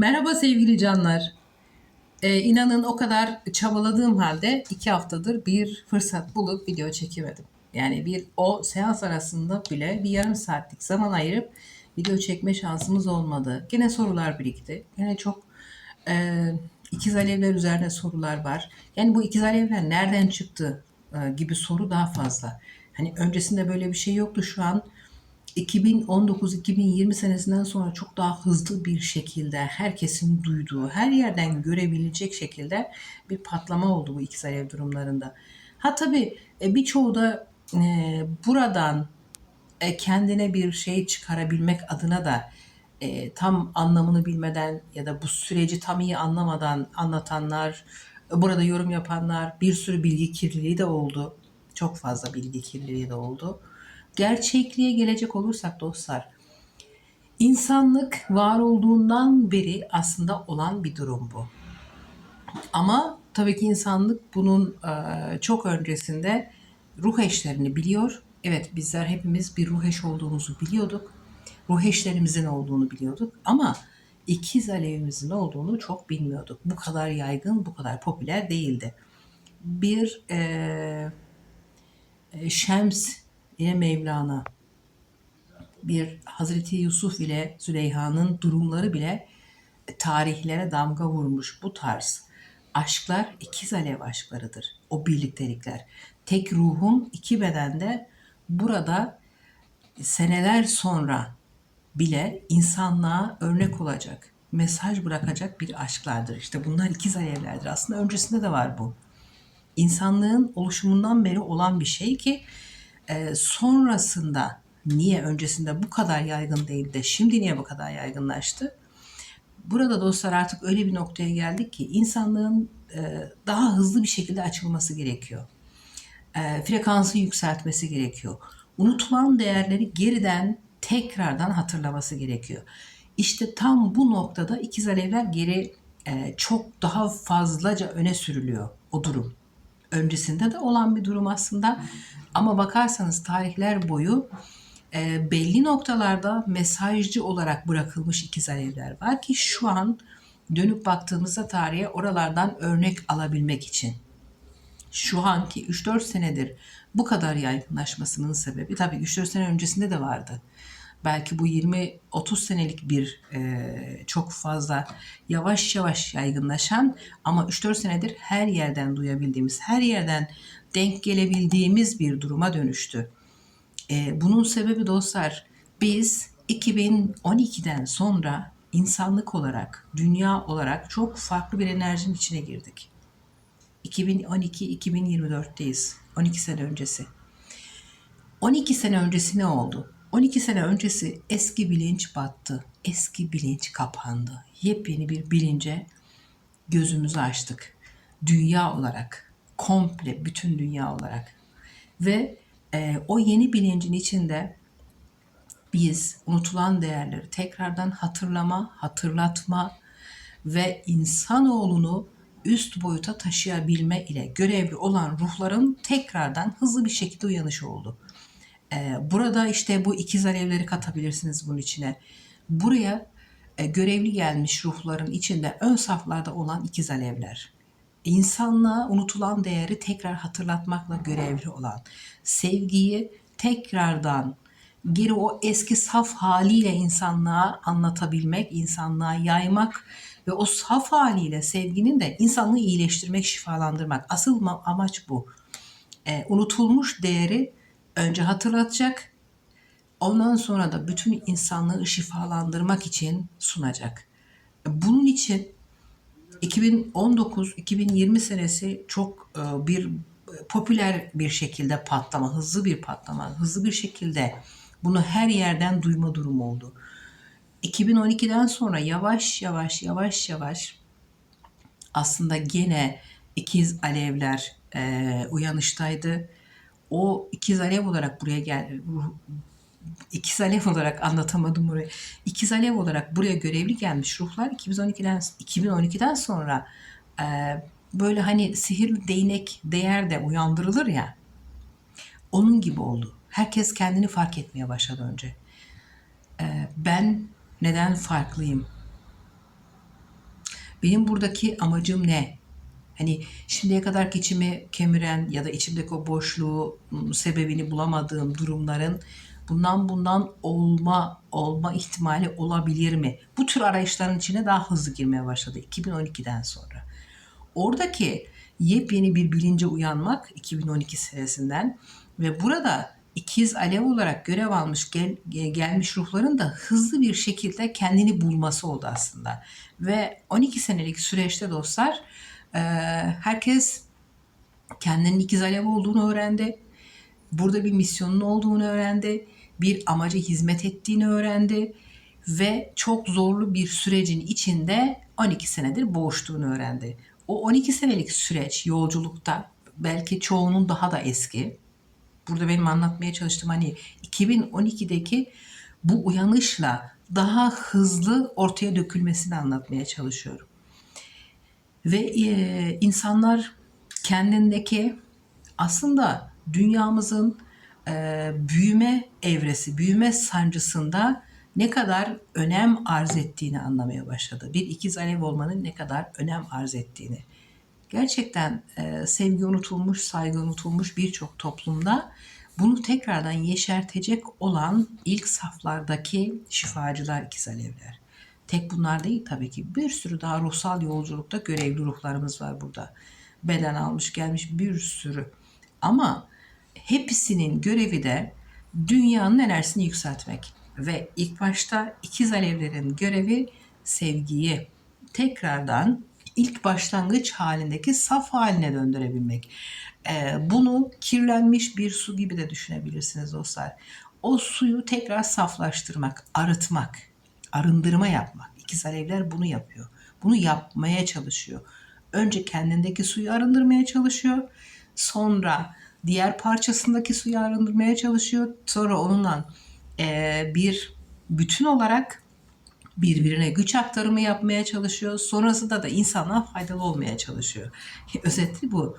Merhaba sevgili canlar. Ee, inanın o kadar çabaladığım halde iki haftadır bir fırsat bulup video çekemedim. Yani bir o seans arasında bile bir yarım saatlik zaman ayırıp video çekme şansımız olmadı. Gene sorular birikti. Gene çok e, ikiz alevler üzerine sorular var. Yani bu ikiz alevler nereden çıktı e, gibi soru daha fazla. Hani öncesinde böyle bir şey yoktu şu an 2019-2020 senesinden sonra çok daha hızlı bir şekilde herkesin duyduğu, her yerden görebilecek şekilde bir patlama oldu bu ikiz alev durumlarında. Ha tabii e, birçoğu da e, buradan e, kendine bir şey çıkarabilmek adına da e, tam anlamını bilmeden ya da bu süreci tam iyi anlamadan anlatanlar, burada yorum yapanlar, bir sürü bilgi kirliliği de oldu. Çok fazla bilgi kirliliği de oldu. Gerçekliğe gelecek olursak dostlar, insanlık var olduğundan beri aslında olan bir durum bu. Ama tabii ki insanlık bunun e, çok öncesinde ruh eşlerini biliyor. Evet bizler hepimiz bir ruh eş olduğumuzu biliyorduk. Ruh eşlerimizin olduğunu biliyorduk ama ikiz alevimizin olduğunu çok bilmiyorduk. Bu kadar yaygın, bu kadar popüler değildi. Bir e, e, Şems ile Mevlana, bir Hazreti Yusuf ile Züleyha'nın durumları bile tarihlere damga vurmuş bu tarz aşklar ikiz alev aşklarıdır. O birliktelikler. Tek ruhun iki bedende burada seneler sonra bile insanlığa örnek olacak, mesaj bırakacak bir aşklardır. İşte bunlar ikiz alevlerdir. Aslında öncesinde de var bu. İnsanlığın oluşumundan beri olan bir şey ki e, sonrasında niye öncesinde bu kadar yaygın değil de şimdi niye bu kadar yaygınlaştı? Burada dostlar artık öyle bir noktaya geldik ki insanlığın e, daha hızlı bir şekilde açılması gerekiyor. E, frekansı yükseltmesi gerekiyor. Unutulan değerleri geriden tekrardan hatırlaması gerekiyor. İşte tam bu noktada ikiz alevler geri e, çok daha fazlaca öne sürülüyor o durum. Öncesinde de olan bir durum aslında. Ama bakarsanız tarihler boyu e, belli noktalarda mesajcı olarak bırakılmış ikiz alevler var ki şu an dönüp baktığımızda tarihe oralardan örnek alabilmek için. Şu anki 3-4 senedir bu kadar yaygınlaşmasının sebebi tabii 3-4 sene öncesinde de vardı. Belki bu 20-30 senelik bir e, çok fazla yavaş yavaş yaygınlaşan ama 3-4 senedir her yerden duyabildiğimiz, her yerden denk gelebildiğimiz bir duruma dönüştü. E, bunun sebebi dostlar biz 2012'den sonra insanlık olarak, dünya olarak çok farklı bir enerjinin içine girdik. 2012-2024'teyiz. 12 sene öncesi. 12 sene öncesi ne oldu? 12 sene öncesi eski bilinç battı. Eski bilinç kapandı. Yepyeni bir bilince gözümüzü açtık. Dünya olarak, komple bütün dünya olarak. Ve e, o yeni bilincin içinde biz unutulan değerleri tekrardan hatırlama, hatırlatma ve insanoğlunu üst boyuta taşıyabilme ile görevli olan ruhların tekrardan hızlı bir şekilde uyanışı oldu. Ee, burada işte bu ikiz alevleri katabilirsiniz bunun içine. Buraya e, görevli gelmiş ruhların içinde ön saflarda olan ikiz alevler. İnsanlığa unutulan değeri tekrar hatırlatmakla görevli olan, sevgiyi tekrardan geri o eski saf haliyle insanlığa anlatabilmek, insanlığa yaymak ve o saf haliyle sevginin de insanlığı iyileştirmek, şifalandırmak. Asıl amaç bu. E, unutulmuş değeri önce hatırlatacak, ondan sonra da bütün insanlığı şifalandırmak için sunacak. Bunun için 2019-2020 senesi çok e, bir popüler bir şekilde patlama, hızlı bir patlama, hızlı bir şekilde bunu her yerden duyma durumu oldu. 2012'den sonra yavaş yavaş yavaş yavaş aslında gene ikiz alevler e, uyanıştaydı. O ikiz alev olarak buraya gel ikiz alev olarak anlatamadım burayı. İkiz alev olarak buraya görevli gelmiş ruhlar 2012'den 2012'den sonra e, böyle hani sihirli değnek değer de uyandırılır ya. Onun gibi oldu. Herkes kendini fark etmeye başladı önce. E, ben neden farklıyım? Benim buradaki amacım ne? Hani şimdiye kadar içimi kemiren ya da içimdeki o boşluğu sebebini bulamadığım durumların bundan bundan olma olma ihtimali olabilir mi? Bu tür arayışların içine daha hızlı girmeye başladı 2012'den sonra. Oradaki yepyeni bir bilince uyanmak 2012 senesinden ve burada ikiz alev olarak görev almış gel, gelmiş ruhların da hızlı bir şekilde kendini bulması oldu aslında. Ve 12 senelik süreçte dostlar e, herkes kendinin ikiz alev olduğunu öğrendi. Burada bir misyonun olduğunu öğrendi. Bir amaca hizmet ettiğini öğrendi. Ve çok zorlu bir sürecin içinde 12 senedir boğuştuğunu öğrendi. O 12 senelik süreç yolculukta belki çoğunun daha da eski. Burada benim anlatmaya çalıştığım hani 2012'deki bu uyanışla daha hızlı ortaya dökülmesini anlatmaya çalışıyorum. Ve e, insanlar kendindeki aslında dünyamızın e, büyüme evresi, büyüme sancısında ne kadar önem arz ettiğini anlamaya başladı. Bir ikiz alev olmanın ne kadar önem arz ettiğini. Gerçekten e, sevgi unutulmuş, saygı unutulmuş birçok toplumda bunu tekrardan yeşertecek olan ilk saflardaki şifacılar ikiz alevler. Tek bunlar değil tabii ki. Bir sürü daha ruhsal yolculukta görevli ruhlarımız var burada. Beden almış gelmiş bir sürü. Ama hepsinin görevi de dünyanın enerjisini yükseltmek. Ve ilk başta ikiz alevlerin görevi sevgiyi tekrardan ilk başlangıç halindeki saf haline döndürebilmek. Ee, bunu kirlenmiş bir su gibi de düşünebilirsiniz dostlar. O suyu tekrar saflaştırmak, arıtmak, arındırma yapmak. İkiz alevler bunu yapıyor. Bunu yapmaya çalışıyor. Önce kendindeki suyu arındırmaya çalışıyor. Sonra diğer parçasındaki suyu arındırmaya çalışıyor. Sonra onunla e, bir bütün olarak birbirine güç aktarımı yapmaya çalışıyor. Sonrasında da insana faydalı olmaya çalışıyor. Özeti bu.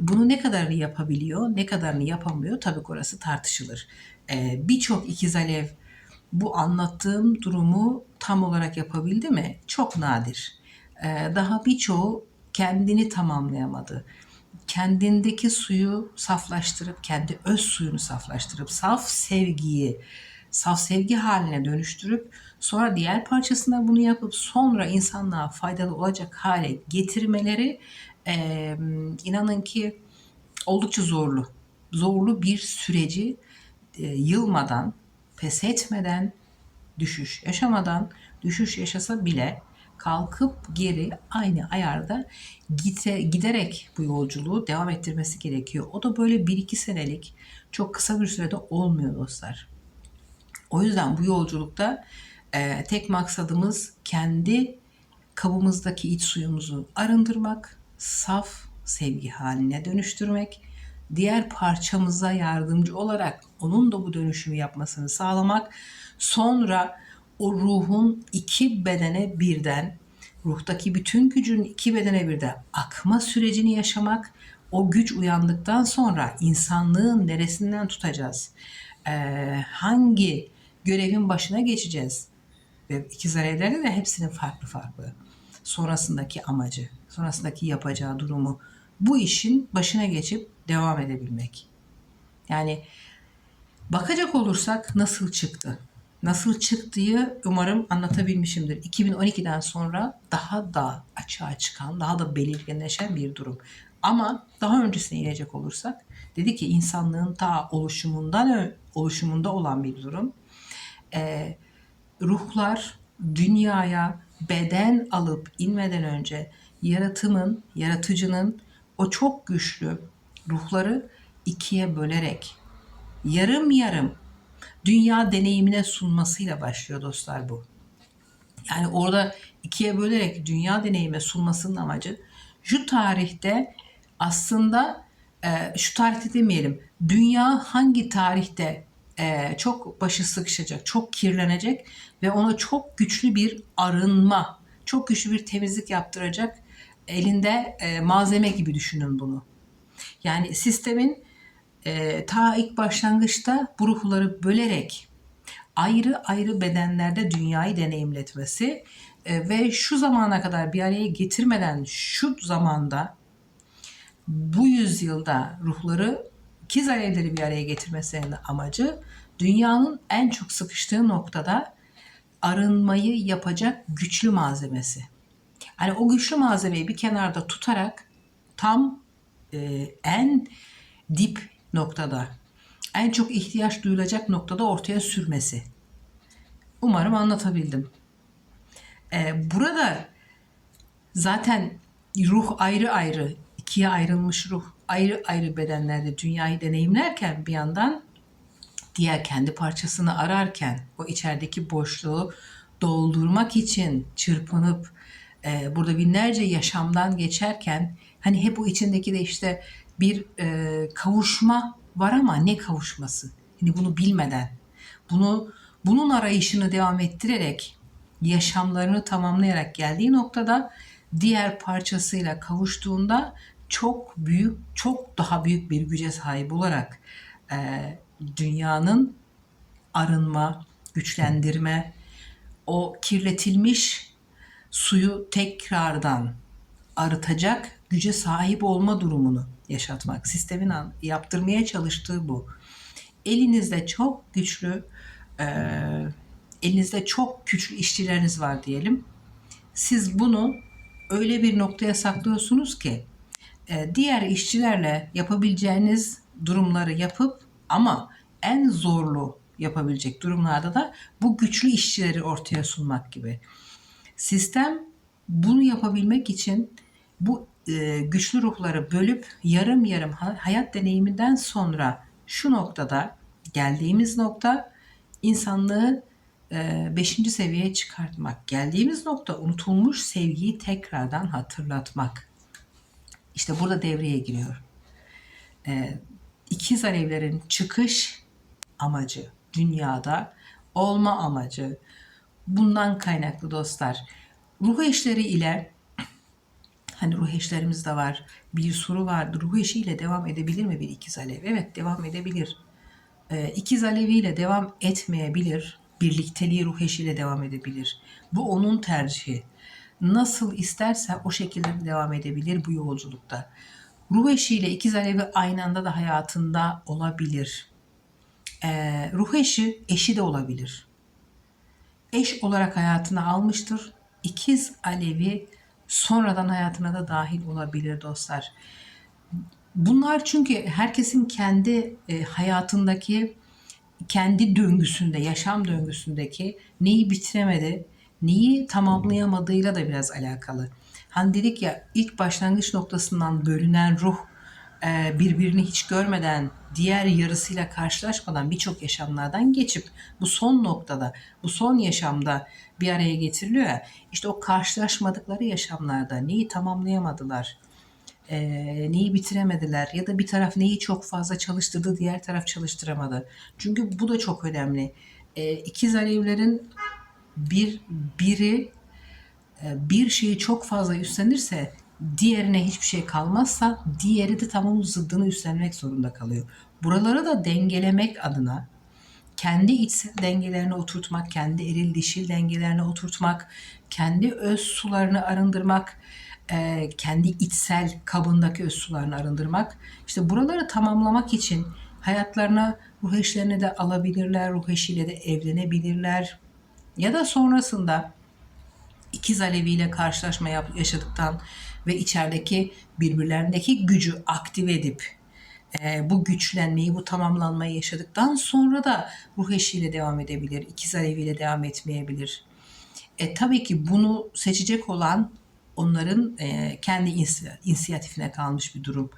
Bunu ne kadarını yapabiliyor, ne kadarını yapamıyor tabii orası tartışılır. Ee, Birçok ikiz alev bu anlattığım durumu tam olarak yapabildi mi? Çok nadir. Ee, daha birçoğu kendini tamamlayamadı. Kendindeki suyu saflaştırıp, kendi öz suyunu saflaştırıp, saf sevgiyi, saf sevgi haline dönüştürüp sonra diğer parçasında bunu yapıp sonra insanlığa faydalı olacak hale getirmeleri e, inanın ki oldukça zorlu. Zorlu bir süreci e, yılmadan, pes etmeden, düşüş yaşamadan, düşüş yaşasa bile kalkıp geri aynı ayarda gite, giderek bu yolculuğu devam ettirmesi gerekiyor. O da böyle bir iki senelik çok kısa bir sürede olmuyor dostlar. O yüzden bu yolculukta e, tek maksadımız kendi kabımızdaki iç suyumuzu arındırmak, saf sevgi haline dönüştürmek, diğer parçamıza yardımcı olarak onun da bu dönüşümü yapmasını sağlamak, sonra o ruhun iki bedene birden, ruhtaki bütün gücün iki bedene birden akma sürecini yaşamak, o güç uyandıktan sonra insanlığın neresinden tutacağız? Ee, hangi görevin başına geçeceğiz? Ve ikiz alevlerde de hepsinin farklı farklı. Sonrasındaki amacı, sonrasındaki yapacağı durumu bu işin başına geçip devam edebilmek. Yani bakacak olursak nasıl çıktı? Nasıl çıktığı umarım anlatabilmişimdir. 2012'den sonra daha da açığa çıkan, daha da belirginleşen bir durum. Ama daha öncesine inecek olursak dedi ki insanlığın ta oluşumundan oluşumunda olan bir durum. Ee, ruhlar dünyaya beden alıp inmeden önce yaratımın, yaratıcının o çok güçlü ruhları ikiye bölerek yarım yarım dünya deneyimine sunmasıyla başlıyor dostlar bu. Yani orada ikiye bölerek dünya deneyime sunmasının amacı şu tarihte aslında e, şu tarihte demeyelim dünya hangi tarihte e, çok başı sıkışacak, çok kirlenecek ve ona çok güçlü bir arınma, çok güçlü bir temizlik yaptıracak elinde e, malzeme gibi düşünün bunu. Yani sistemin e, ta ilk başlangıçta bu ruhları bölerek ayrı ayrı bedenlerde dünyayı deneyimletmesi E, ve şu zamana kadar bir araya getirmeden şu zamanda bu yüzyılda ruhları ikiz alevleri bir araya getirmesinin amacı dünyanın en çok sıkıştığı noktada arınmayı yapacak güçlü malzemesi. Hani o güçlü malzemeyi bir kenarda tutarak tam e, en dip noktada, en çok ihtiyaç duyulacak noktada ortaya sürmesi. Umarım anlatabildim. E, burada zaten ruh ayrı ayrı, ikiye ayrılmış ruh ayrı ayrı bedenlerde dünyayı deneyimlerken bir yandan diğer kendi parçasını ararken o içerideki boşluğu doldurmak için çırpınıp e, burada binlerce yaşamdan geçerken hani hep o içindeki de işte bir e, kavuşma var ama ne kavuşması? Hani bunu bilmeden, bunu bunun arayışını devam ettirerek yaşamlarını tamamlayarak geldiği noktada diğer parçasıyla kavuştuğunda çok büyük, çok daha büyük bir güce sahip olarak e, dünyanın arınma, güçlendirme, o kirletilmiş suyu tekrardan arıtacak güce sahip olma durumunu yaşatmak. Sistemin yaptırmaya çalıştığı bu. Elinizde çok güçlü, e, elinizde çok güçlü işçileriniz var diyelim. Siz bunu öyle bir noktaya saklıyorsunuz ki e, diğer işçilerle yapabileceğiniz durumları yapıp ama en zorlu yapabilecek durumlarda da bu güçlü işçileri ortaya sunmak gibi. Sistem bunu yapabilmek için bu e, güçlü ruhları bölüp yarım yarım ha- hayat deneyiminden sonra şu noktada geldiğimiz nokta insanlığı e, beşinci seviyeye çıkartmak. Geldiğimiz nokta unutulmuş sevgiyi tekrardan hatırlatmak. İşte burada devreye giriyor. E, ikiz alevlerin çıkış amacı, dünyada olma amacı, bundan kaynaklı dostlar. Ruh eşleri ile hani ruh eşlerimiz de var. Bir soru vardı. Ruh eşiyle devam edebilir mi bir ikiz alev? Evet devam edebilir. Ee, ikiz aleviyle devam etmeyebilir. Birlikteliği ruh eşiyle devam edebilir. Bu onun tercihi. Nasıl isterse o şekilde devam edebilir bu yolculukta. Ruh eşiyle ikiz alevi aynı anda da hayatında olabilir. Ee, ruh eşi eşi de olabilir eş olarak hayatına almıştır. İkiz Alevi sonradan hayatına da dahil olabilir dostlar. Bunlar çünkü herkesin kendi e, hayatındaki kendi döngüsünde, yaşam döngüsündeki neyi bitiremedi, neyi tamamlayamadığıyla da biraz alakalı. Hani dedik ya ilk başlangıç noktasından bölünen ruh birbirini hiç görmeden, diğer yarısıyla karşılaşmadan birçok yaşamlardan geçip bu son noktada, bu son yaşamda bir araya getiriliyor ya. İşte o karşılaşmadıkları yaşamlarda neyi tamamlayamadılar, e, neyi bitiremediler ya da bir taraf neyi çok fazla çalıştırdı, diğer taraf çalıştıramadı. Çünkü bu da çok önemli. E, ikiz alevlerin bir biri e, bir şeyi çok fazla üstlenirse diğerine hiçbir şey kalmazsa diğeri de tam onun zıddını üstlenmek zorunda kalıyor. Buraları da dengelemek adına kendi içsel dengelerini oturtmak, kendi eril dişil dengelerini oturtmak, kendi öz sularını arındırmak, e, kendi içsel kabındaki öz sularını arındırmak. İşte buraları tamamlamak için hayatlarına ruh eşlerini de alabilirler, ruh eşiyle de evlenebilirler. Ya da sonrasında ikiz aleviyle karşılaşma yaşadıktan ve içerideki birbirlerindeki gücü aktive edip e, bu güçlenmeyi, bu tamamlanmayı yaşadıktan sonra da ruh eşiyle devam edebilir, ikiz aleviyle devam etmeyebilir. E, tabii ki bunu seçecek olan onların e, kendi inisi- inisiyatifine kalmış bir durum.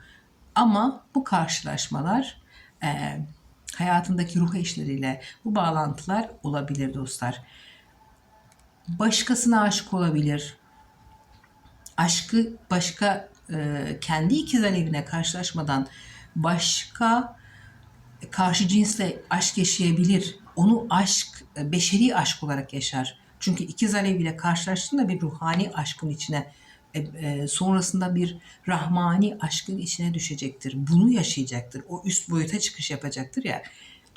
Ama bu karşılaşmalar e, hayatındaki ruh eşleriyle bu bağlantılar olabilir dostlar başkasına aşık olabilir. Aşkı başka e, kendi ikiz alevine karşılaşmadan başka karşı cinsle aşk yaşayabilir. Onu aşk, e, beşeri aşk olarak yaşar. Çünkü ikiz alev ile karşılaştığında bir ruhani aşkın içine e, e, sonrasında bir rahmani aşkın içine düşecektir. Bunu yaşayacaktır. O üst boyuta çıkış yapacaktır ya.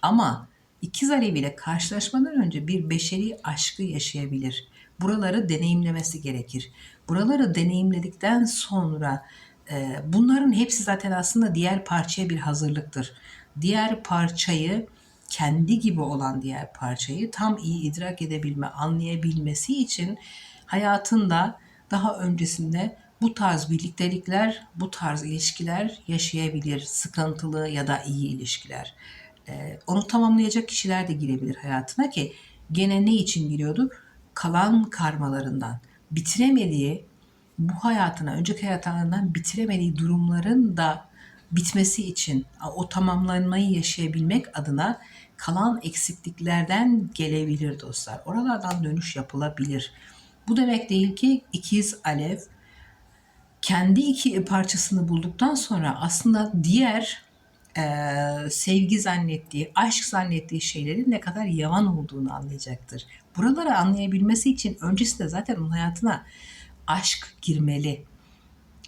Ama ikiz alev ile karşılaşmadan önce bir beşeri aşkı yaşayabilir. Buraları deneyimlemesi gerekir. Buraları deneyimledikten sonra e, bunların hepsi zaten aslında diğer parçaya bir hazırlıktır. Diğer parçayı kendi gibi olan diğer parçayı tam iyi idrak edebilme, anlayabilmesi için hayatında daha öncesinde bu tarz birliktelikler, bu tarz ilişkiler yaşayabilir. Sıkıntılı ya da iyi ilişkiler. Ee, onu tamamlayacak kişiler de girebilir hayatına ki gene ne için giriyordu? Kalan karmalarından, bitiremediği bu hayatına, önceki hayatlarından bitiremediği durumların da bitmesi için o tamamlanmayı yaşayabilmek adına kalan eksikliklerden gelebilir dostlar. Oralardan dönüş yapılabilir. Bu demek değil ki ikiz alev kendi iki parçasını bulduktan sonra aslında diğer e, sevgi zannettiği, aşk zannettiği şeylerin ne kadar yavan olduğunu anlayacaktır. Buraları anlayabilmesi için öncesinde zaten onun hayatına aşk girmeli,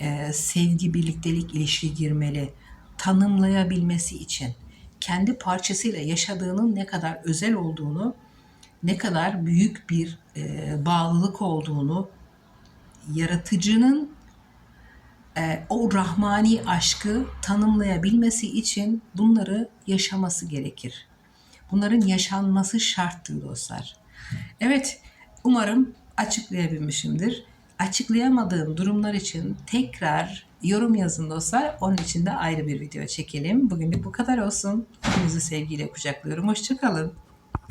e, sevgi, birliktelik, ilişki girmeli, tanımlayabilmesi için kendi parçasıyla yaşadığının ne kadar özel olduğunu, ne kadar büyük bir e, bağlılık olduğunu, yaratıcının e, o rahmani aşkı tanımlayabilmesi için bunları yaşaması gerekir. Bunların yaşanması şarttır dostlar. Evet, umarım açıklayabilmişimdir. Açıklayamadığım durumlar için tekrar yorum yazın dostlar. Onun için de ayrı bir video çekelim. Bugünlük bu kadar olsun. Hepinizi sevgiyle kucaklıyorum. Hoşçakalın.